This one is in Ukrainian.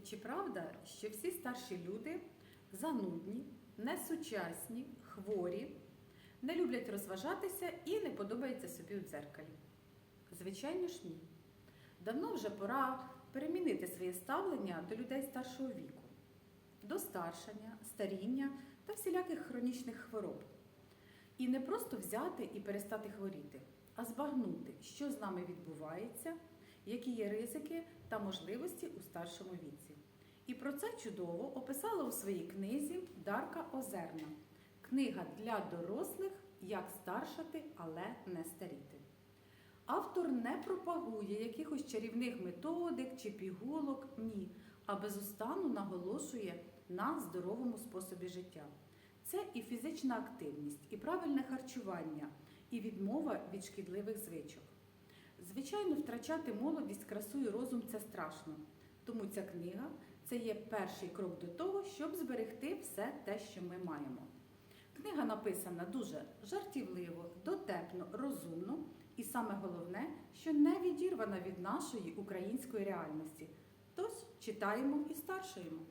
Чи правда, що всі старші люди занудні, несучасні, хворі, не люблять розважатися і не подобаються собі у дзеркалі? Звичайно ж ні. Давно вже пора перемінити своє ставлення до людей старшого віку, до старшання, старіння та всіляких хронічних хвороб. І не просто взяти і перестати хворіти, а збагнути, що з нами відбувається, які є ризики та можливості у старшому віці. І про це чудово описала у своїй книзі Дарка Озерна. Книга для дорослих Як старшати, але не старіти. Автор не пропагує якихось чарівних методик чи пігулок, ні, а безустанно наголошує на здоровому способі життя. Це і фізична активність, і правильне харчування, і відмова від шкідливих звичок. Звичайно, втрачати молодість, красу і розум це страшно. Тому ця книга це є перший крок до того, щоб зберегти все те, що ми маємо. Книга написана дуже жартівливо, дотепно, розумно і саме головне, що не відірвана від нашої української реальності. Тож читаємо і старшаємо.